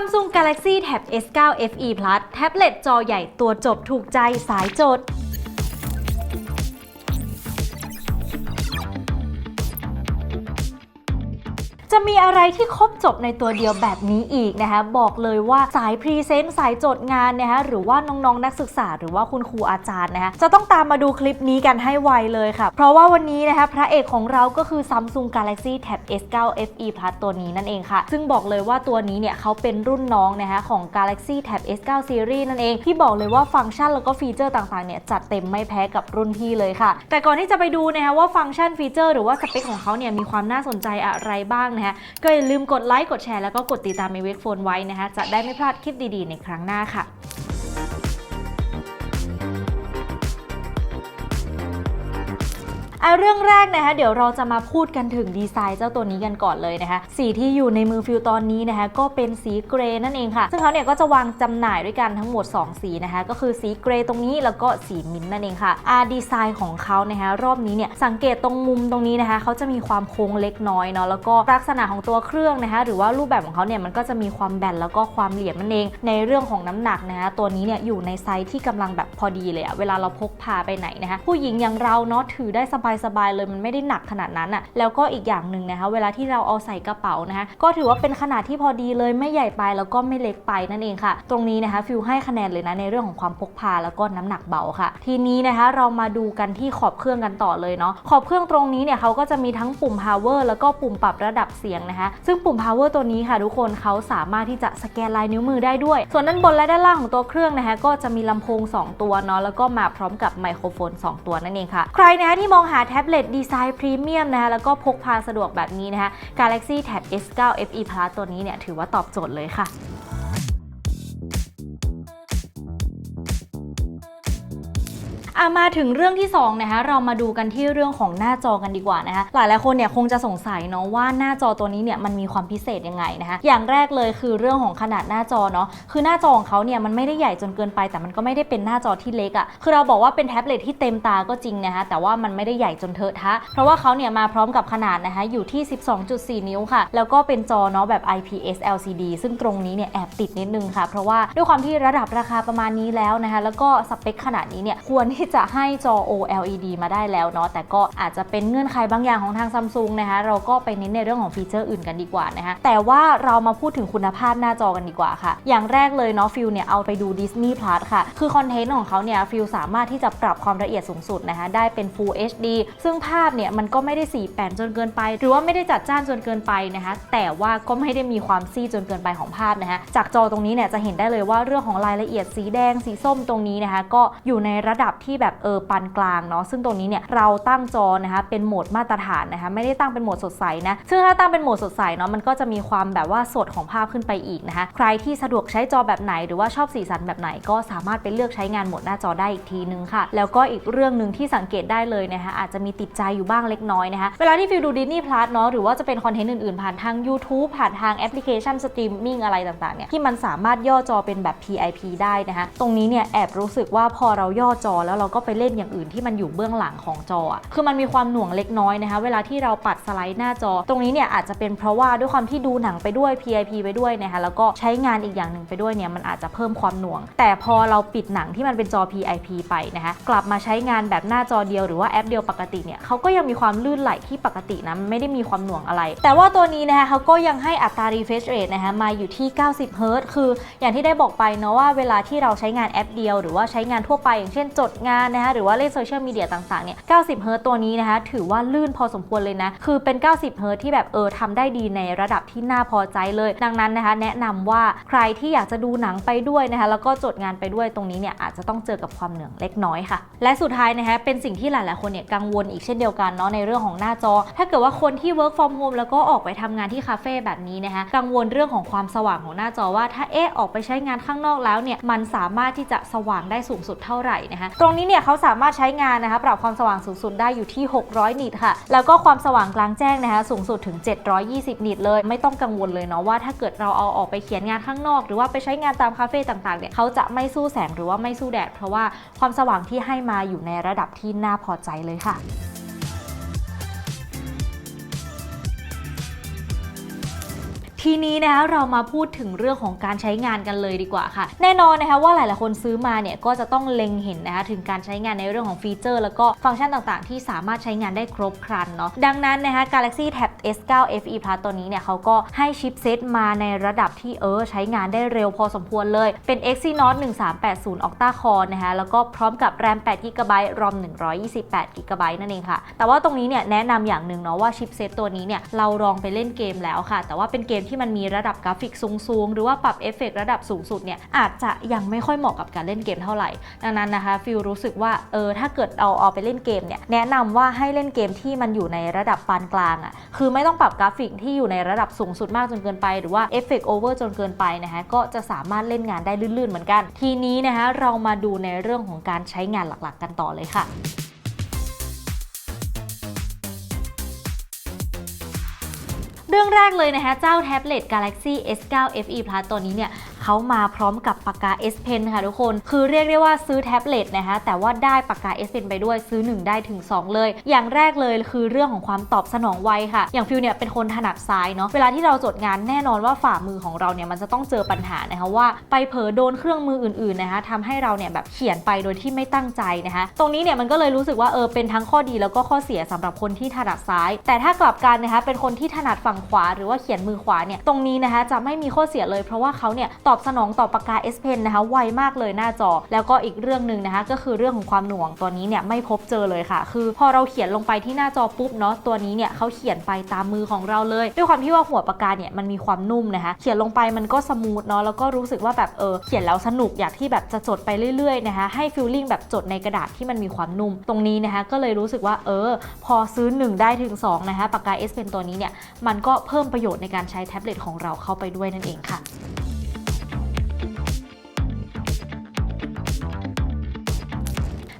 Samsung Galaxy Tab S9 FE Plus แท็บเล็ตจอใหญ่ตัวจบถูกใจสายจด จะมีอะไรที่ครบจบในตัวเดียวแบบนี้อีกนะคะบอกเลยว่าสายพรีเซนต์สายจดงานนะคะหรือว่าน้องๆนักศึกษา หรือว่าคุณครูอาจารย์นะคะจะต้องตามมาดูคลิปนี้กันให้ไวเลยค่ะ เพราะว่าวันนี้นะคะพระเอกของเราก็คือ Samsung Galaxy Tab S9 FE Plus ตัวนี้นั่นเองค่ะ ซึ่งบอกเลยว่าตัวนี้เนี่ยเขาเป็นรุ่นน้องนะคะของ Galaxy Tab S9 Series นั่นเองที่บอกเลยว่าฟังก์ชันแล้วก็ฟีเจอร์ต่างๆเนี่ยจัดเต็มไม่แพ้กับรุ่นพี่เลยค่ะ แต่ก่อนที่จะไปดูนะคะว่าฟังก์ชันฟีเจอร์ หรือว่าสเปคของเขาเนี่ยมีความน่าสนใจอะไรบ้างนะคะก็อย่าลืมกดไลค์กดแชร์แล้วก็กดติดตามในเวกโฟนไว้นะคะจะได้ไม่พลาดคลิปดีๆ ในครั้งหน้าค่ะ อะเรื่องแรกนะคะเดี๋ยวเราจะมาพูดกันถึงดีไซน์เจ้าตัวนี้กันก่อนเลยนะคะ สีที่อยู่ในมือฟิลตอนนี้นะคะก็เป็นสีเกรย์นั่นเองค่ะ ซึ่งเขาเนี่ยก็จะวางจำหน่ายด้วยกันทั้งหมด 2 สีนะคะ ก็คือสีเกรย์ตรงนี้แล้วก็สีมิ้นท์นั่นเองค่ะอาดีไซน์ของเขานะคะรอบนี้เนี่ยสังเกตตรงมุมตรงนี้นะคะเขาจะมีความโค้งเล็กน้อยเนาะแล้วก็ลักษณะของตัวเครื่องนะคะหรือว่ารูปแบบของเขาเนี่ยมันก็จะมีความแบนแล้วก็ความเหลี่ยมนั่นเอง ในเรื่องของน้ำหนักนะคะตัวนี้เนี่ยอยู่ในไซส์ที่กำลังแบบพอดีเลยอะเวลาเราพกพาไปไหนนะคะผู้หญิงอย่างเราเนาะถือได้สบายๆเลยมันไม่ได้หนักขนาดนั้นอะแล้วก็อีกอย่างหนึ่งนะคะเวลาที่เราเอาใส่กระเป๋านะคะก็ถือว่าเป็นขนาดที่พอดีเลยไม่ใหญ่ไปแล้วก็ไม่เล็กไปนั่นเองค่ะ ตรงนี้นะคะฟิลให้คะแนนเลยนะในเรื่องของความพกพาแล้วก็น้ำหนักเบาค่ะ ทีนี้นะคะเรามาดูกันที่ขอบเครื่องกันต่อเลยเนาะขอบเครื่องตรงนี้เนี่ยเขาก็จะมีทั้งปุ่ม power แล้วก็ปุ่มปรับระดับเสียงนะคะ ซึ่งปุ่ม power ตัวนี้ค่ะ ทุกคนเขาสามารถที่จะสแกนลายนิ้วมือได้ด้วย ส่วนด้านบนและด้านล่างของตัวเครื่องนะคะก็จะมีลำโพง 2 ตัวเนาะแล้วก็มาพร้อมกับไมโครโฟน 2 ตัวนั่นเองค่ะ ใครนะคะที่มองหาแท็บเล็ตดีไซน์พรีเมียมนะคะแล้วก็พกพาสะดวกแบบนี้นะคะ Galaxy Tab S9 FE Plus ตัวนี้เนี่ยถือว่าตอบโจทย์เลยค่ะ อามาถึงเรื่องที่2นะคะเรามาดูกันที่เรื่องของหน้าจอกันดีกว่านะคะหลายหลายคนเนี่ยคงจะสงสัยเนาะว่าหน้าจอตัวนี้เนี่ยมันมีความพิเศษยังไงนะคะอย่างแรกเลยคือเรื่องของขนาดหน้าจอเนาะคือหน้าจอของเขาเนี่ยมันไม่ได้ใหญ่จนเกินไป แต่มันก็ไม่ได้เป็นหน้าจอที่เล็กอะ่ะคือเราบอกว่าเป็นแท็บเล็ตที่เต็มตาก็จริงนะคะแต่ว่ามันไม่ได้ใหญ่จนเทอะทะ เพราะว่าเขาเนี่ยมาพร้อมกับขนาดนะคะอยู่ที่ 12.4 นิ้วค่ะ แล้วก็เป็นจอเนาะแบบ IPS LCD ซึ่งตรงนี้เนี่ยแอบติดนิดนึงค่ะ เพราะว่าด้วยความที่ระดับราคาประมาณนี้แล้วนะคะแล้วก็สเปคขนาดนี้เนี่ยควรที่จะให้จอ OLED มาได้แล้วเนาะแต่ก็อาจจะเป็นเงื่อนไขบางอย่างของทางซัมซุงนะคะเราก็ไปเน้นในเรื่องของฟีเจอร์อื่นกันดีกว่านะคะแต่ว่าเรามาพูดถึงคุณภาพหน้าจอกันดีกว่าค่ะ อย่างแรกเลยเนาะฟิลเนี่ยเอาไปดู Disney Plus ค่ะ คือคอนเทนต์ของเขาเนี่ยฟิลสามารถที่จะปรับความละเอียดสูงสุดนะคะได้เป็น Full HD ซึ่งภาพเนี่ยมันก็ไม่ได้สีแปนจนเกินไป หรือว่าไม่ได้จัดจ้านจนเกินไปนะคะแต่ว่าก็ไม่ได้มีความซีจนเกินไปของภาพนะคะจากจอตรงนี้เนี่ยจะเห็นได้เลยว่าเรื่องของรายละเอียดสีแดงสีส้มตรงนี้นะคะก็อยู่ในระดับที่แบบเออปานกลางเนาะซึ่งตรงนี้เนี่ยเราตั้งจอนะคะเป็นโหมดมาตรฐานนะคะไม่ได้ตั้งเป็นโหมดสดใสนะซึ่งถ้าตั้งเป็นโหมดสดใสเนาะมันก็จะมีความแบบว่าสดของภาพขึ้นไปอีกนะคะใครที่สะดวกใช้จอแบบไหนหรือว่าชอบสีสันแบบไหน ก็สามารถไปเลือกใช้งานโหมดหน้าจอได้อีกทีนึงค่ะ แล้วก็อีกเรื่องหนึ่งที่สังเกตได้เลยนะคะอาจจะมีติดใจอยู่บ้างเล็กน้อยนะคะเวลาที่ฟิลดูดิสนีย์พลัสเนาะหรือว่าจะเป็นคอนเทนต์อื่นๆผ่านทาง YouTube ผ่านทางแอปพลิเคชันสตรีมมิ่งอะไรต่างๆเนี่ยที่มันสามารถย่อจอเป็นแบบ PIP ได้นะคะตรงนี้เนี่ยแอบรู้สึกว่าพอเราย่อจอแล้วเราก็ไปเล่นอย่างอื่นที่มันอยู่เบื้องหลังของจอ คือมันมีความหน่วงเล็กน้อยนะคะ เวลาที่เราปัดสไลด์หน้าจอ ตรงนี้เนี่ยอาจจะเป็นเพราะว่าด้วยความที่ดูหนังไปด้วย PIP ไปด้วยนะคะแล้วก็ใช้งานอีกอย่างหนึ่งไปด้วยเนี่ยมันอาจจะเพิ่มความหน่วง แต่พอเราปิดหนังที่มันเป็นจอ PIP ไปนะคะกลับมาใช้งานแบบหน้าจอเดียวหรือว่าแอปเดียวปกติเนี่ยเขาก็ยังมีความลื่นไหลที่ปกตินะไม่ได้มีความหน่วงอะไร แต่ว่าตัวนี้นะคะเขาก็ยังให้อัตรา refresh rate นะคะมาอยู่ที่ 90เฮิร์ตคืออย่างที่ได้บอกไปเนาะว่าเวลาที่เราใช้งานแอปเดียว หรือว่าใช้งานทั่วไปอย่างเช่นจดงานนะคะหรือว่าเล่นโซเชียลมีเดียต่างๆเนี่ย 90 เฮิร์ตตัวนี้นะคะถือว่าลื่นพอสมควรเลยนะ คือเป็น 90 เฮิร์ตที่แบบเออทำได้ดีในระดับที่น่าพอใจเลย ดังนั้นนะคะแนะนำว่าใครที่อยากจะดูหนังไปด้วยนะคะแล้วก็จดงานไปด้วยตรงนี้เนี่ยอาจจะต้องเจอกับความเหนื่อยเล็กน้อยค่ะ และสุดท้ายนะคะเป็นสิ่งที่หลายๆคนเนี่ยกังวลอีกเช่นเดียวกันเนาะในเรื่องของหน้าจอ ถ้าเกิดว่าคนที่ work from home แล้วก็ออกไปทำงานที่คาเฟ่แบบนี้นะคะกังวลเรื่องของความสว่างของหน้าจอว่าถ้าเอ๊ะออกไปใช้งานข้างนอกแล้วเนี่ยมันสามารถที่จะสว่างได้สูงสุดเท่าไหร่นะคะตรงนี้เนี่ยเขาสามารถใช้งานนะคะปรับความสว่างสูงสุดได้อยู่ที่ 600 นิตค่ะ แล้วก็ความสว่างกลางแจ้งนะคะสูงสุดถึง 720 นิตเลย ไม่ต้องกังวลเลยเนาะว่าถ้าเกิดเราเอาออกไปเขียนงานข้างนอก หรือว่าไปใช้งานตามคาเฟ่ต่างๆเนี่ยเขาจะไม่สู้แสงหรือว่าไม่สู้แดด เพราะว่าความสว่างที่ให้มาอยู่ในระดับที่น่าพอใจเลยค่ะ ทีนี้นะคะเรามาพูดถึงเรื่องของการใช้งานกันเลยดีกว่าค่ะ แน่นอนนะคะว่าหลาย ๆ คนซื้อมาเนี่ยก็จะต้องเล็งเห็นนะคะถึงการใช้งานในเรื่องของฟีเจอร์ แล้วก็ฟังก์ชันต่าง ๆ ที่สามารถใช้งานได้ครบครันเนาะดังนั้นนะคะ Galaxy Tab S9 FE Plus ตัวนี้เนี่ยเขาก็ให้ชิปเซตมาในระดับที่เออใช้งานได้เร็วพอสมควรเลย เป็น Exynos 1380 Octa Core นะคะแล้วก็พร้อมกับ RAM 8 GB ROM 128 GB นั่นเองค่ะ แต่ว่าตรงนี้เนี่ยแนะนำอย่างหนึ่งเนาะว่าชิปเซตตัวนี้เนี่ยเราลองไปเล่นเกมแล้วค่ะ แต่ว่าเป็นเกมที่มันมีระดับกราฟิกสูงๆ หรือว่าปรับเอฟเฟกต์ระดับสูงสุดเนี่ยอาจจะยังไม่ค่อยเหมาะกับการเล่นเกมเท่าไหร่ ดังนั้นนะคะฟิลรู้สึกว่าเออถ้าเกิดเอาเอาไปเล่นเกมเนี่ยแนะนำว่าให้เล่นเกมที่มันอยู่ในระดับปานกลางอะ่ะคือไม่ต้องปรับกราฟิกที่อยู่ในระดับสูงสุดมากจนเกินไป หรือว่าเอฟเฟกต์โอเวอร์จนเกินไปนะคะก็จะสามารถเล่นงานได้ลื่นๆเหมือนกัน ทีนี้นะคะเรามาดูในเรื่องของการใช้งานหลักๆ กันต่อเลยค่ะเรื่องแรกเลยนะคะเจ้าแท็บเล็ต Galaxy S9 FE Plus ตัวนี้เนี่ย เขามาพร้อมกับปากกา S Pen ค่ะทุกคน คือเรียกได้ว่าซื้อแท็บเล็ตนะคะแต่ว่าได้ปากกา S Pen ไปด้วยซื้อ 1 ได้ถึง 2 เลย อย่างแรกเลยคือเรื่องของความตอบสนองไวค่ะ อย่างฟิวเนี่ยเป็นคนถนัดซ้ายเนาะเวลาที่เราจดงานแน่นอนว่าฝ่ามือของเราเนี่ยมันจะต้องเจอปัญหานะคะว่าไปเผลอโดนเครื่องมืออื่นๆนะคะทำให้เราเนี่ยแบบเขียนไปโดยที่ไม่ตั้งใจนะคะตรงนี้เนี่ยมันก็เลยรู้สึกว่าเออเป็นทั้งข้อดีแล้วก็ข้อเสียสำหรับคนที่ถนัดซ้าย แต่ถ้ากลับกันนะคะเป็นคนที่ถนัดฝั่งขวา หรือว่าเขียนมือขวาเนี่ยตรงนี้นะคะจะไม่มีข้อเสียเลยเพราะว่าเขาเนี่ยตอบสนองต่อปากกา S Pen นะคะไวมากเลยหน้าจอ แล้วก็อีกเรื่องหนึ่งนะคะ ก็คือเรื่องของความหน่วงตัวนี้เนี่ยไม่พบเจอเลยค่ะ คือพอเราเขียนลงไปที่หน้าจอปุ๊บเนาะตัวนี้เนี่ยเขาเขียนไปตามมือของเราเลย ด้วยความที่ว่าหัวปากกาเนี่ยมันมีความนุ่มนะคะเขียนลงไปมันก็สมูทเนาะแล้วก็รู้สึกว่าแบบเออเขียนแล้วสนุกอยากที่แบบจะจดไปเรื่อยๆนะคะให้ฟีลลิ่งแบบจดในกระดาษที่มันมีความนุ่ม ตรงนี้นะคะก็เลยรู้สึกว่าเออ พอซื้อ 1 ได้ถึง2นะคะปากกา S Pen ตัวนี้เนี่ยมันก็เพิ่มประโยชน์ในการใช้แท็บเล็ตของเราเข้าไปด้วยนั่นเองค่ะ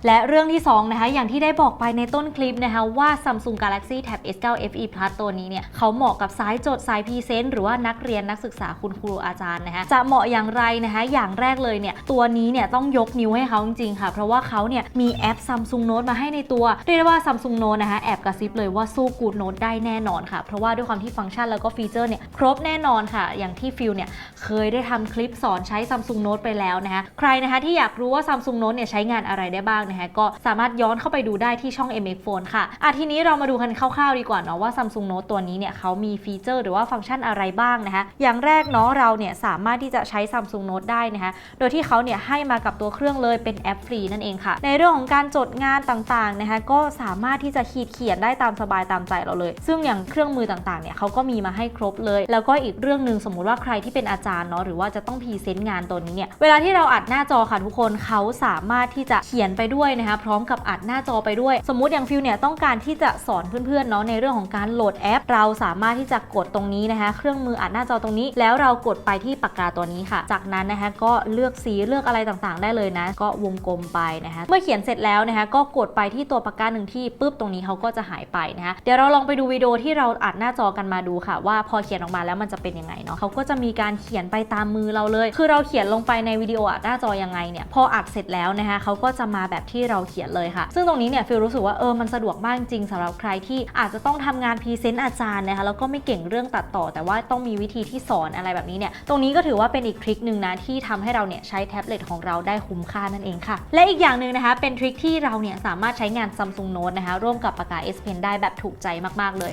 และเรื่องที่ 2 นะคะ อย่างที่ได้บอกไปในต้นคลิปนะคะว่า Samsung Galaxy Tab S9 FE Plus ตัวนี้เนี่ยเขาเหมาะกับสายจดสายพรีเซนต์หรือว่านักเรียนนักศึกษาคุณครูอาจารย์นะคะจะเหมาะอย่างไรนะคะอย่างแรกเลยเนี่ยตัวนี้เนี่ยต้องยกนิ้วให้เขาจริงๆค่ะ เพราะว่าเขาเนี่ยมีแอป Samsung Note มาให้ในตัวเรียกได้ว่า Samsung Note นะคะแอบกระซิบเลยว่าสู้ Good Note ได้แน่นอนค่ะ เพราะว่าด้วยความที่ฟังก์ชันแล้วก็ฟีเจอร์เนี่ยครบแน่นอนค่ะ อย่างที่ฟิลเนี่ยเคยได้ทำคลิปสอนใช้ Samsung Note ไปแล้วนะคะใครนะคะที่อยากรู้ว่า Samsung Note เนี่ยใช้งานอะไรได้บ้างนะคะก็สามารถย้อนเข้าไปดูได้ที่ช่อง MX Phone ค่ะอะทีนี้เรามาดูกันคร่าวๆดีกว่าเนาะว่า Samsung Note ตัวนี้เนี่ยเขามีฟีเจอร์หรือว่าฟังก์ชันอะไรบ้างนะคะอย่างแรกเนาะเราเนี่ยสามารถที่จะใช้ Samsung Note ได้นะคะโดยที่เขาเนี่ยให้มากับตัวเครื่องเลยเป็นแอปฟรีนั่นเองค่ะ ในเรื่องของการจดงานต่างๆนะคะก็สามารถที่จะขีดเขียนได้ตามสบายตามใจเราเลย ซึ่งอย่างเครื่องมือต่างๆเนี่ยเขาก็มีมาให้ครบเลย แล้วก็อีกเรื่องหนึ่งสมมุติว่าใครที่เป็นอาจารย์เนาะหรือว่าจะต้องพรีเซนต์งานตัวนี้เนี่ยเวลาที่เราอัดหน้าจอค่ะทุกคนเขาสามารถที่จะเขียนไปด้วยนะคะพร้อมกับอัดหน้าจอไปด้วย สมมุติอย่างฟิลเนี่ยต้องการที่จะสอนเพื่อนๆเนาะในเรื่องของการโหลดแอป เราสามารถที่จะกดตรงนี้นะคะ เครื่องมืออัดหน้าจอตรงนี้ แล้วเรากดไปที่ปากกาตัวนี้ค่ะ จากนั้นนะคะก็เลือกสีเลือกอะไรต่างๆ ได้เลยนะ ก็วงกลมไปนะคะเมื่อเขียนเสร็จแล้วนะคะก็กดไปที่ตัวปากกาหนึ่งที่ปุ๊บตรงนี้เขาก็จะหายไปนะคะเดี๋ยวเราลองไปดูวิดีโอที่เราอัดหน้าจอกันมาดูค่ะ ว่าพอเขียนออกมาแล้วมันจะเป็นยังไงเนาะเขาก็จะมีการเขียนไปตามมือเราเลย คือเราเขียนลงไปในวิดีโออัดหน้าจอยังไงเนี่ยพออัดเสร็จแล้วนะคะเขาก็จะมาแบบที่เราเขียนเลยค่ะ ซึ่งตรงนี้เนี่ยฟิลรู้สึกว่าเออมันสะดวกมากจริงสำหรับใครที่อาจจะต้องทำงานพรีเซนต์อาจารย์นะคะแล้วก็ไม่เก่งเรื่องตัดต่อ แต่ว่าต้องมีวิธีที่สอนอะไรแบบนี้เนี่ยตรงนี้ก็ถือว่าเป็นอีกทริคหนึ่งนะที่ทำให้เราเนี่ยใช้แท็บเล็ตของเราได้คุ้มค่านั่นเองค่ะ และอีกอย่างหนึ่งนะคะเป็นทริคที่เราเนี่ยสามารถใช้งาน Samsung Note นะคะร่วมกับปากกา S Pen ได้แบบถูกใจมากๆเลย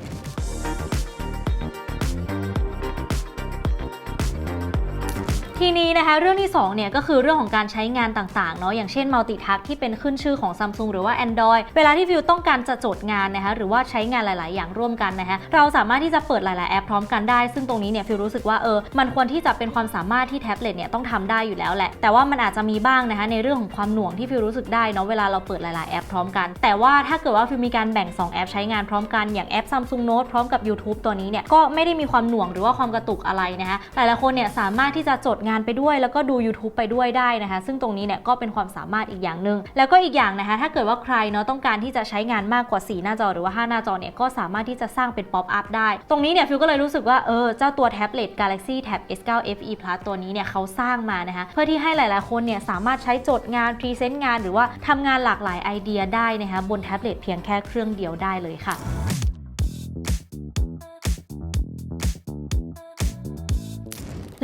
ทีนี้นะคะเรื่องที่2เนี่ยก็คือเรื่องของการใช้งานต่างๆเนาะอย่างเช่นมัลติทั s k ที่เป็นขึ้นชื่อของ Samsung หรือว่า Android เวลาที่ฟิวต้องการจะจดงานนะคะหรือว่าใช้งานหลาย ๆ อย่างร่วมกันนะคะเราสามารถที่จะเปิดหลาย ๆ แอปพร้อมกันได้ ซึ่งตรงนี้เนี่ยฟิวรู้สึกว่าเออมันควรที่จะเป็นความสามารถที่แท็บเล็ตเนี่ยต้องทำได้อยู่แล้วแหละ แต่ว่ามันอาจจะมีบ้างนะคะในเรื่องของความหน่วงที่ฟิวรู้สึกได้เนาะเวลาเราเปิดหลาย ๆ แอปพร้อมกัน แต่ว่าถ้าเกิดว่าฟิวมีการแบ่ง 2 แอปใช้งานพร้อมกันอย่างแอป Samsung Note พร้อมกับ YouTube ตัวนี้เนี่ยก็ไม่ได้มีความหน่วงหรือว่าความกระตุกอะไรนะคะหลายๆคนเนี่ยสามารถที่จะจดงานไปด้วย แล้วก็ดู YouTube ไปด้วยได้นะคะ ซึ่งตรงนี้เนี่ยก็เป็นความสามารถอีกอย่างหนึ่งแล้วก็อีกอย่างนะคะ ถ้าเกิดว่าใครเนาะต้องการที่จะใช้งานมากกว่า 4 หน้าจอหรือว่า 5 หน้าจอเนี่ยก็สามารถที่จะสร้างเป็นป๊อปอัพได้ ตรงนี้เนี่ยฟิวก็เลยรู้สึกว่าเออเจ้าตัวแท็บเล็ต Galaxy Tab S9 FE Plus ตัวนี้เนี่ยเขาสร้างมานะคะเพื่อที่ให้หลาย ๆ คนเนี่ยสามารถใช้จดงานพรีเซนต์งาน หรือว่าทำงานหลากหลายไอเดียได้นะคะบนแท็บเล็ตเพียงแค่เครื่องเดียวได้เลยค่ะ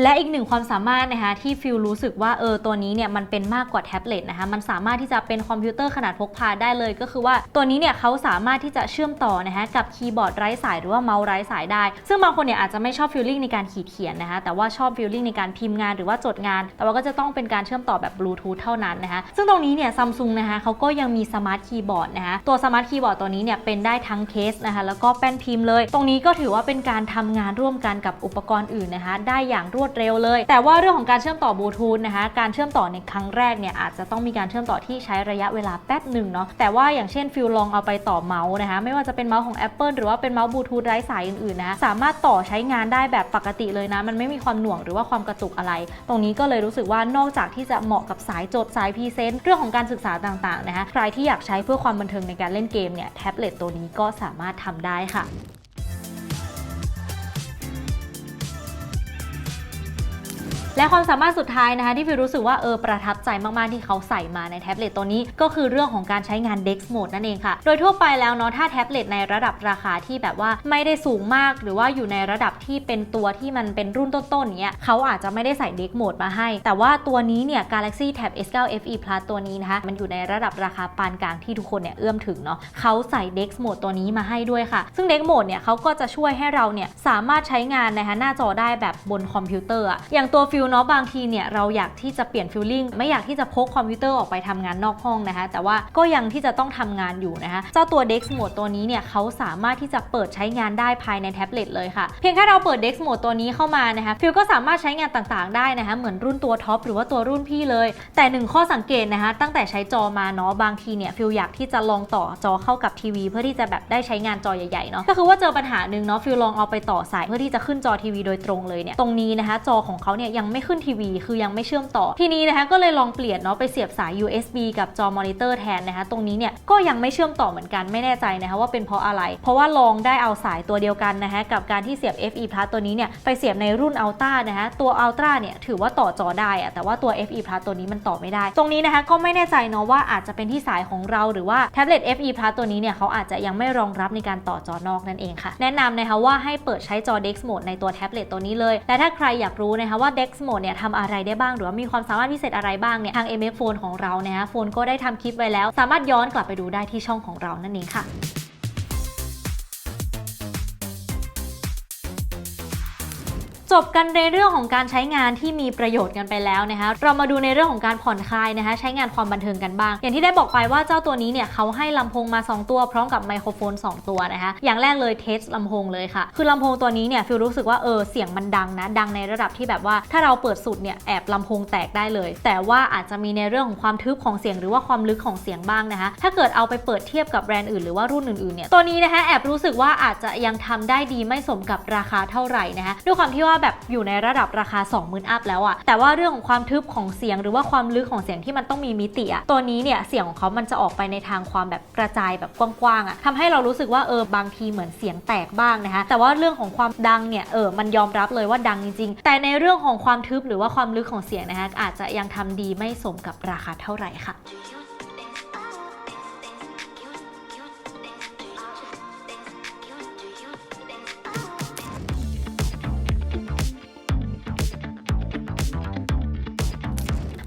และอีกหนึ่งความสามารถนะคะที่ฟิลรู้สึกว่าเออตัวนี้เนี่ยมันเป็นมากกว่าแท็บเล็ตนะคะมันสามารถที่จะเป็นคอมพิวเตอร์ขนาดพกพาได้เลย ก็คือว่าตัวนี้เนี่ยเขาสามารถที่จะเชื่อมต่อนะคะกับคีย์บอร์ดไร้สายหรือว่าเมาส์ไร้สายได้ ซึ่งบางคนเนี่ยอาจจะไม่ชอบฟีลลิ่งในการขีดเขียนนะคะแต่ว่าชอบฟีลลิ่งในการพิมพ์งานหรือว่าจดงาน แต่ว่าก็จะต้องเป็นการเชื่อมต่อแบบบลูทูธเท่านั้นนะคะซึ่งตรงนี้เนี่ยซัมซุงนะคะเขาก็ยังมีสมาร์ทคีย์บอร์ดนะคะตัวสมาร์ทคีย์บอร์ดตัวนี้เนี่ยเป็นได้ทั้งเคสนะคะแล้วก็แป้นพิมพ์เลย ตรงนี้ก็ถือว่าเป็นการทำงานร่วมกันกับอุปกรณ์อื่นนะคะได้อย่างรวดเร็วเลย แต่ว่าเรื่องของการเชื่อมต่อบลูทูธนะคะ การเชื่อมต่อในครั้งแรกเนี่ยอาจจะต้องมีการเชื่อมต่อที่ใช้ระยะเวลาแป๊บหนึ่งเนาะ แต่ว่าอย่างเช่นฟิลลองเอาไปต่อเมาส์นะคะ ไม่ว่าจะเป็นเมาส์ของ Apple หรือว่าเป็นเมาส์บลูทูธไร้สายอื่นๆนะ สามารถต่อใช้งานได้แบบปกติเลยนะ มันไม่มีความหน่วงหรือว่าความกระตุกอะไร ตรงนี้ก็เลยรู้สึกว่านอกจากที่จะเหมาะกับสายจดสายพรีเซนต์เรื่องของการศึกษาต่างๆนะคะ ใครที่อยากใช้เพื่อความบันเทิงในการเล่นเกมเนี่ยแท็บเล็ตตัวนี้ก็สามารถทำได้ค่ะ และความสามารถสุดท้ายนะคะที่ฟิวรู้สึกว่าเออประทับใจมากๆที่เขาใส่มาในแท็บเล็ตตัวนี้ ก็คือเรื่องของการใช้งาน Dex Mode นั่นเองค่ะ โดยทั่วไปแล้วเนาะถ้าแท็บเล็ตในระดับราคาที่แบบว่าไม่ได้สูงมาก หรือว่าอยู่ในระดับที่เป็นตัวที่มันเป็นรุ่นต้นๆเนี้ยเขาอาจจะไม่ได้ใส่ Dex Mode มาให้ แต่ว่าตัวนี้เนี่ย Galaxy Tab S9 FE Plus ตัวนี้นะคะมันอยู่ในระดับราคาปานกลางที่ทุกคนเนี่ยเอื้อมถึงเนาะเขาใส่ Dex Mode ตัวนี้มาให้ด้วยค่ะ ซึ่ง Dex Mode เนี่ยเขาก็จะช่วยให้เราเนี่ยสามารถใช้งานนะคะหน้าจอได้แบบบนคอมพิวเตอร์อะอย่างตัวฟิลเนาะบางทีเนี่ยเราอยากที่จะเปลี่ยนฟิลลิ่งไม่อยากที่จะพกคอมพิวเตอร์ออกไปทำงานนอกห้องนะคะ แต่ว่าก็ยังที่จะต้องทำงานอยู่นะคะ เจ้าตัว Dex Mode ตัวนี้เนี่ยเขาสามารถที่จะเปิดใช้งานได้ภายในแท็บเล็ตเลยค่ะ เพียงแค่เราเปิด Dex Mode ตัวนี้เข้ามานะคะฟิลก็สามารถใช้งานต่างๆ ได้นะคะ เหมือนรุ่นตัวท็อปหรือว่าตัวรุ่นพี่เลย แต่หนึ่งข้อสังเกตนะคะ ตั้งแต่ใช้จอมาเนาะบางทีเนี่ยฟิลอยากที่จะลองต่อจอเข้ากับทีวี เพื่อที่จะแบบได้ใช้งานจอใหญ่ๆเนาะก็คือว่าเจอปัญหาหนึ่งเนาะฟิลลองเอาไปต่อสายเพื่อที่จะขึ้นจอทีวีโดยตรงเลยเนี่ยตรงนี้นะคะจอของเขาเนี่ยยังไม่ขึ้นทีวี คือยังไม่เชื่อมต่อ ทีนี้นะคะก็เลยลองเปลี่ยนเนาะไปเสียบสาย USB กับจอมอนิเตอร์แทนนะคะตรงนี้เนี่ยก็ยังไม่เชื่อมต่อเหมือนกันไม่แน่ใจนะคะว่าเป็นเพราะอะไร เพราะว่าลองได้เอาสายตัวเดียวกันนะคะกับการที่เสียบ FE Plus ตัวนี้เนี่ยไปเสียบในรุ่น Ultra นะคะตัว Ultra เนี่ยถือว่าต่อจอได้อะแต่ว่าตัว FE Plus ตัวนี้มันต่อไม่ได้ ตรงนี้นะคะก็ไม่แน่ใจเนาะว่าอาจจะเป็นที่สายของเราหรือว่าแท็บเล็ต FE Plus ตัวนี้เนี่ยเขาอาจจะยังไม่รองรับในการต่อจอนอกนั่นเองค่ะ แนะนำนะคะว่าให้เปิดใช้จอ Dex Mode ในตัวแท็บเล็ตตัวนี้เลยและถ้าใครอยากรู้นะคะว่า Dex Mode เนี่ยทำอะไรได้บ้างหรือว่ามีความสามารถพิเศษอะไรบ้างเนี่ยทาง MF Phone ของเรานะฮะโฟนก็ได้ทำคลิปไว้แล้ว สามารถย้อนกลับไปดูได้ที่ช่องของเรานั่นเองค่ะ จบกันในเรื่องของการใช้งานที่มีประโยชน์กันไปแล้วนะคะเรามาดูในเรื่องของการผ่อนคลายนะคะใช้งานความบันเทิงกันบ้าง อย่างที่ได้บอกไปว่าเจ้าตัวนี้เนี่ยเขาให้ลำโพงมา 2 ตัว พร้อมกับไมโครโฟน 2 ตัวนะคะอย่างแรกเลยเทสลำโพงเลยค่ะคือลำโพงตัวนี้เนี่ยฟิลรู้สึกว่าเออเสียงมันดังนะดังในระดับที่แบบว่าถ้าเราเปิดสุดเนี่ยแอบลำโพงแตกได้เลย แต่ว่าอาจจะมีในเรื่องของความทึบของเสียงหรือว่าความลึกของเสียงบ้างนะคะ ถ้าเกิดเอาไปเปิดเทียบกับแบรนด์อื่นหรือว่ารุ่นอื่นๆเนี่ยตัวนี้นะคะแอบรู้สึกว่าอาจจะยังทำได้ดีไม่สมกับราคาเท่าไหร่นะคะด้วยความที่ว่าแบบอยู่ในระดับราคา 20,000อัพแล้วอะแต่ว่าเรื่องของความทึบของเสียงหรือว่าความลึกของเสียงที่มันต้องมีมิติอะตัวนี้เนี่ยเสียงของเขามันจะออกไปในทางความแบบกระจายแบบกว้างๆอะทำให้เรารู้สึกว่าเออบางทีเหมือนเสียงแตกบ้างนะคะแต่ว่าเรื่องของความดังเนี่ยเออมันยอมรับเลยว่าดังจริงๆ แต่ในเรื่องของความทึบหรือว่าความลึกของเสียงนะคะอาจจะยังทำดีไม่สมกับราคาเท่าไหร่ค่ะ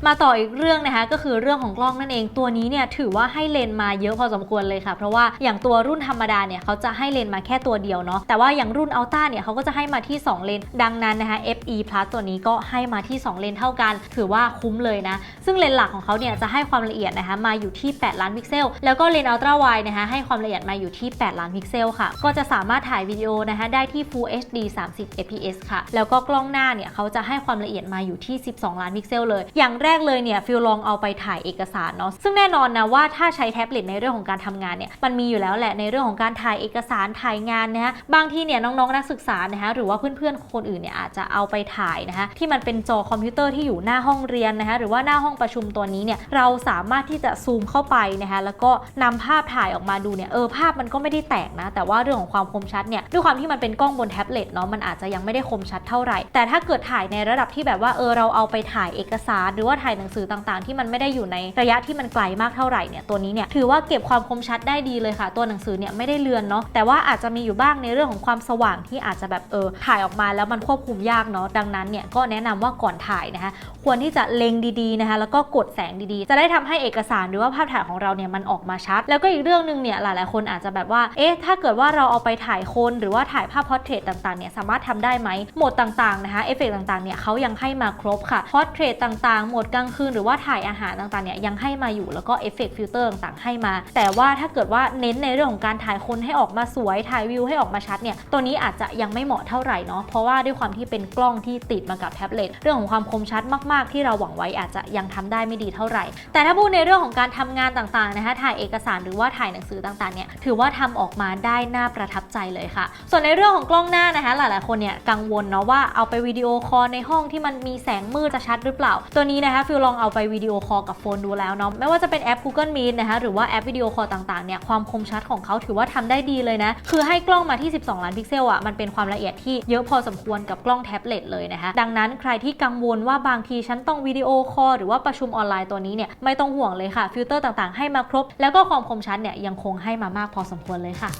มาต่ออีกเรื่องนะคะก็คือเรื่องของกล้องนั่นเองตัวนี้เนี่ยถือว่าให้เลนมาเยอะพอสมควรเลยค่ะ เพราะว่าอย่างตัวรุ่นธรรมดาเนี่ยเขาจะให้เลนมาแค่ตัวเดียวเนาะแต่ว่าอย่างรุ่นอัลต้าเนี่ยเขาก็จะให้มาที่ 2 เลน ดังนั้นนะคะ FE Plus ตัวนี้ก็ให้มาที่ 2 เลนเท่ากัน ถือว่าคุ้มเลยนะ ซึ่งเลนหลักของเขาเนี่ยจะให้ความละเอียดนะคะมาอยู่ที่ 8 ล้านพิกเซล แล้วก็เลนอัลตร้าไวนะคะให้ความละเอียดมาอยู่ที่ 8 ล้านพิกเซลค่ะ ก็จะสามารถถ่ายวิดีโอนะคะได้ที่ Full HD 30 fps ค่ะ แล้วก็กล้องหน้าเนี่ยเขาจะให้ความละเอียดมาอยู่ที่ 12 ล้านพิกเซลเลย อย่างแรกเลยเนี่ยฟิลลองเอาไปถ่ายเอกสารเนาะซึ่งแน่นอนนะว่าถ้าใช้แท็บเล็ตในเรื่องของการทำงานเนี่ยมันมีอยู่แล้วแหละในเรื่องของการถ่ายเอกสารถ่ายงานนะฮะบางทีเนี่ยน้องๆนักศึกษานะคะหรือว่าเพื่อนๆคนอื่นเนี่ยอาจจะเอาไปถ่ายนะคะที่มันเป็นจอคอมพิวเตอร์ที่อยู่หน้าห้องเรียนนะคะหรือว่าหน้าห้องประชุมตัวนี้เนี่ยเราสามารถที่จะซูมเข้าไปนะคะแล้วก็นำภาพถ่ายออกมาดูเนี่ยเออภาพมันก็ไม่ได้แตกนะ แต่ว่าเรื่องของความคมชัดเนี่ยด้วยความที่มันเป็นกล้องบนแท็บเล็ตเนาะมันอาจจะยังไม่ได้คมชัดเท่าไหร่ แต่ถ้าเกิดถ่ายในระดับที่แบบว่าเออเราเอาไปถ่ายเอกสาร หรือว่าถ่ายหนังสือต่างๆ ที่มันไม่ได้อยู่ในระยะที่มันไกลมากเท่าไหร่เนี่ยตัวนี้เนี่ยถือว่าเก็บความคมชัดได้ดีเลยค่ะ ตัวหนังสือเนี่ยไม่ได้เลือนเนาะแต่ว่าอาจจะมีอยู่บ้างในเรื่องของความสว่างที่อาจจะแบบเออถ่ายออกมาแล้วมันควบคุมยากเนาะดังนั้นเนี่ยก็แนะนำว่าก่อนถ่ายนะคะควรที่จะเล็งดีๆนะคะแล้วก็กดแสงดีๆ จะได้ทำให้เอกสารหรือว่าภาพถ่ายของเราเนี่ยมันออกมาชัด แล้วก็อีกเรื่องหนึ่งเนี่ยหลายๆคนอาจจะแบบว่าเอ๊ะถ้าเกิดว่าเราเอาไปถ่ายคนหรือว่าถ่ายภาพพอร์เทรตต่างๆเนี่ยสามารถทำได้ไหมโหมดต่างๆนะคะเอฟเฟกต่างๆเนี่ยเขายังให้มาครบค่ะพอร์เทรตต่างๆโหมดกลางคืนหรือว่าถ่ายอาหารต่างๆเนี่ยยังให้มาอยู่แล้วก็เอฟเฟกต์ฟิลเตอร์ต่างๆให้มา แต่ว่าถ้าเกิดว่าเน้นในเรื่องของการถ่ายคนให้ออกมาสวยถ่ายวิวให้ออกมาชัดเนี่ยตัวนี้อาจจะยังไม่เหมาะเท่าไหร่เนาะเพราะว่าด้วยความที่เป็นกล้องที่ติดมากับแท็บเล็ตเรื่องของความคมชัดมาก ๆ ที่เราหวังไว้อาจจะยังทำได้ไม่ดีเท่าไหร่ แต่ถ้าพูดในเรื่องของการทำงานต่างๆนะคะถ่ายเอกสารหรือว่าถ่ายหนังสือต่างๆเนี่ยถือว่าทำออกมาได้น่าประทับใจเลยค่ะ ส่วนในเรื่องของกล้องหน้านะคะหลายๆคนเนี่ยกังวลเนาะว่าเอาไปวิดีโอคอลในห้องที่มันมีแสงมืดจะชัดหรือเปล่า ตัวนี้นะคะฟิลลองเอาไปวิดีโอคอลกับโฟนดูแล้วเนาะไม่ว่าจะเป็นแอป Google Meet นะคะหรือว่าแอปวิดีโอคอลต่างๆเนี่ยความคมชัดของเขาถือว่าทำได้ดีเลยนะ คือให้กล้องมาที่ 12 ล้านพิกเซลอะมันเป็นความละเอียดที่เยอะพอสมควรกับกล้องแท็บเล็ตเลยนะคะดังนั้นใครที่กังวลว่าบางทีฉันต้องวิดีโอคอลหรือว่าประชุมออนไลน์ตัวนี้เนี่ยไม่ต้องห่วงเลยค่ะฟิลเตอร์ต่างๆ ให้มาครบ แล้วก็ความคมชัดเนี่ยยังคงให้มามากพอสมควรเลยค่ะ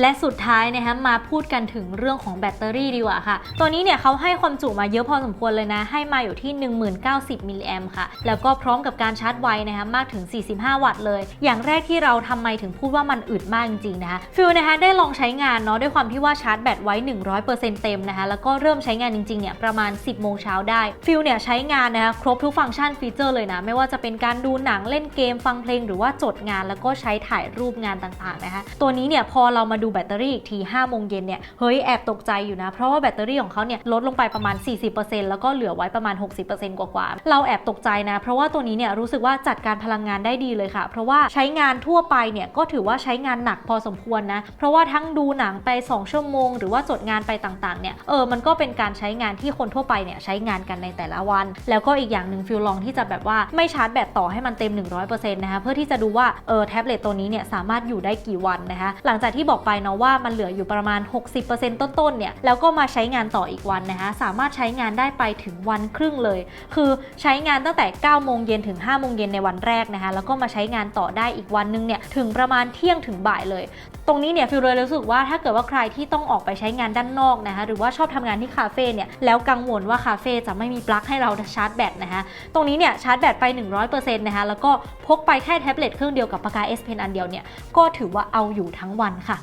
และสุดท้ายนะคะมาพูดกันถึงเรื่องของแบตเตอรี่ดีกว่าค่ะ ตัวนี้เนี่ยเขาให้ความจุมาเยอะพอสมควรเลยนะ ให้มาอยู่ที่ 1090มิลลิแอมค่ะ แล้วก็พร้อมกับการชาร์จไวนะคะมากถึง 45 วัตต์เลย อย่างแรกที่เราทำไมถึงพูดว่ามันอึดมากจริงๆนะคะฟิลนะคะได้ลองใช้งานเนาะด้วยความที่ว่าชาร์จแบตไว้ 100%เต็มนะคะ แล้วก็เริ่มใช้งานจริงๆเนี่ยประมาณ 10 โมงเช้าได้ฟิลเนี่ยใช้งานนะคะครบทุกฟังก์ชันฟีเจอร์เลยนะ ไม่ว่าจะเป็นการดูหนังเล่นเกมฟังเพลง หรือว่าจดงานแล้วก็ใช้ถ่ายรูปงานต่างๆนะคะตัวนี้เนี่ยพอเรามาดููแบตเตอรี่อีกที5โมงเย็นเนี่ยเฮ้ยแอบตกใจอยู่นะ เพราะว่าแบตเตอรี่ของเขาเนี่ยลดลงไปประมาณ 40%แล้วก็เหลือไว้ประมาณ 60%กว่าๆเราแอบตกใจนะ เพราะว่าตัวนี้เนี่ยรู้สึกว่าจัดการพลังงานได้ดีเลยค่ะ เพราะว่าใช้งานทั่วไปเนี่ยก็ถือว่าใช้งานหนักพอสมควรนะเพราะว่าทั้งดูหนังไป 2 ชั่วโมง หรือว่าจดงานไปต่างๆเนี่ยเออมันก็เป็นการใช้งานที่คนทั่วไปเนี่ยใช้งานกันในแต่ละวัน แล้วก็อีกอย่างหนึ่งฟิลลองที่จะแบบว่าไม่ชาร์จแบตต่อให้มันเต็ม 100%นะคะเพื่อที่จะดูว่าเออแท็บเล็ตตัวนี้เนี่ยสามารถอยู่ได้กี่วันนะคะหลังจากที่บอกไปเนาะว่ามันเหลืออยู่ประมาณ 60%ต้นๆเนี่ยแล้วก็มาใช้งานต่ออีกวันนะคะสามารถใช้งานได้ไปถึงวันครึ่งเลย คือใช้งานตั้งแต่9โมงเย็นถึง5โมงเย็นในวันแรกนะคะแล้วก็มาใช้งานต่อได้อีกวันนึงเนี่ยถึงประมาณเที่ยงถึงบ่ายเลย ตรงนี้เนี่ยฟิลเลยรู้สึกว่าถ้าเกิดว่าใครที่ต้องออกไปใช้งานด้านนอกนะคะหรือว่าชอบทำงานที่คาเฟ่เนี่ยแล้วกังวลว่าคาเฟ่จะไม่มีปลั๊กให้เราชาร์จแบตนะคะตรงนี้เนี่ยชาร์จแบตไป 100%นะคะแล้วก็พกไปแค่แท็บเล็ตเครื่องเดียวกับปากกา S Pen อันเดียวเนี่ยก็ถือว่าเอาอยู่ทั้งวันค่ะ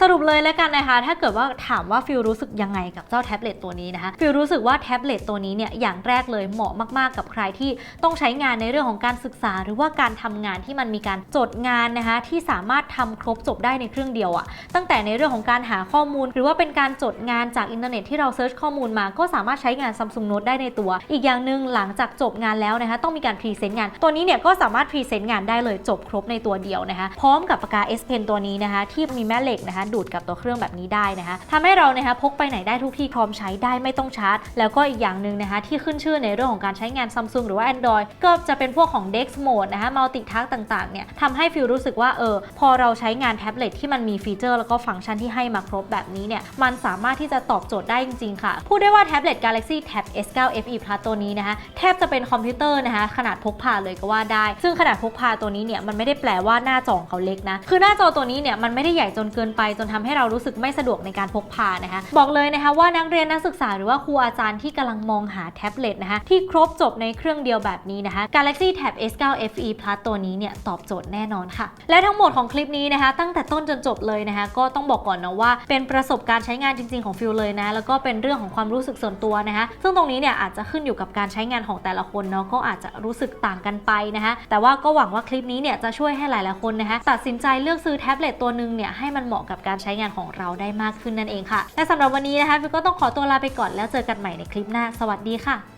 สรุปเลยแล้วกันนะคะ ถ้าเกิดว่าถามว่าฟิลรู้สึกยังไงกับเจ้าแท็บเล็ตตัวนี้นะคะ ฟิลรู้สึกว่าแท็บเล็ตตัวนี้เนี่ย อย่างแรกเลยเหมาะมาก ๆ กับใครที่ต้องใช้งานในเรื่องของการศึกษา หรือว่าการทำงานที่มันมีการจดงานนะคะ ที่สามารถทำครบจบได้ในเครื่องเดียวอะตั้งแต่ในเรื่องของการหาข้อมูล หรือว่าเป็นการจดงานจากอินเทอร์เน็ตที่เราเซิร์ชข้อมูลมา ก็สามารถใช้งาน Samsung Note ได้ในตัว อีกอย่างหนึ่งหลังจากจบงานแล้วนะคะ ต้องมีการพรีเซนต์งาน ตัวนี้เนี่ยก็สามารถพรีเซนต์งานได้เลยจบครบในตัวเดียวนะคะ พร้อมกับปากกา S Pen ตัวนี้นะคะ ที่มีแม่เหล็กนะคะ ดูดกับตัวเครื่องแบบนี้ได้นะคะทำให้เรานะคะพกไปไหนได้ทุกที่พร้อมใช้ได้ไม่ต้องชาร์จ แล้วก็อีกอย่างหนึ่งนะคะที่ขึ้นชื่อในเรื่องของการใช้งาน Samsung หรือว่า Android ก็จะเป็นพวกของ Dex Mode นะคะ Multitask ต่างๆเนี่ยทำให้ฟิลรู้สึกว่าเออพอเราใช้งานแท็บเล็ตที่มันมีฟีเจอร์แล้วก็ฟังก์ชันที่ให้มาครบแบบนี้เนี่ยมันสามารถที่จะตอบโจทย์ได้จริงๆค่ะ พูดได้ว่าแท็บเล็ต Galaxy Tab S9 FE Plus ตัวนี้นะคะแทบจะเป็นคอมพิวเตอร์นะคะขนาดพกพาเลยก็ว่าได้ ซึ่งขนาดพกพาตัวนี้เนี่ยมันไม่ได้แปลว่าหน้าจอของเขาเล็กนะคือหน้าจอตัวนี้เนี่ยมันไม่ได้ใหญ่จนเกินไปจนทำให้เรารู้สึกไม่สะดวกในการพกพานะคะ บอกเลยนะคะว่านักเรียนนักศึกษาหรือว่าครูอาจารย์ที่กำลังมองหาแท็บเล็ตนะคะที่ครบจบในเครื่องเดียวแบบนี้นะคะ Galaxy Tab S9 FE Plus ตัวนี้เนี่ยตอบโจทย์แน่นอนค่ะ และทั้งหมดของคลิปนี้นะคะ ตั้งแต่ต้นจนจบเลยนะคะ ก็ต้องบอกก่อนนะว่า เป็นประสบการณ์ใช้งานจริง ๆของฟิลเลยนะ แล้วก็เป็นเรื่องของความรู้สึกส่วนตัวนะคะ ซึ่งตรงนี้เนี่ยอาจจะขึ้นอยู่กับการใช้งานของแต่ละคนเนาะก็อาจจะรู้สึกต่างกันไปนะคะ แต่ว่าก็หวังว่าคลิปนี้เนี่ยจะช่วยให้หลายๆคนนะคะตัดสินใจเลือกซื้อแท็บเล็ตตัวหนึ่งเนี่ยให้มันเหมาะกับการใช้งานของเราได้มากขึ้นนั่นเองค่ะ และสำหรับวันนี้นะคะฟิวก็ต้องขอตัวลาไปก่อนแล้วเจอกันใหม่ในคลิปหน้า สวัสดีค่ะ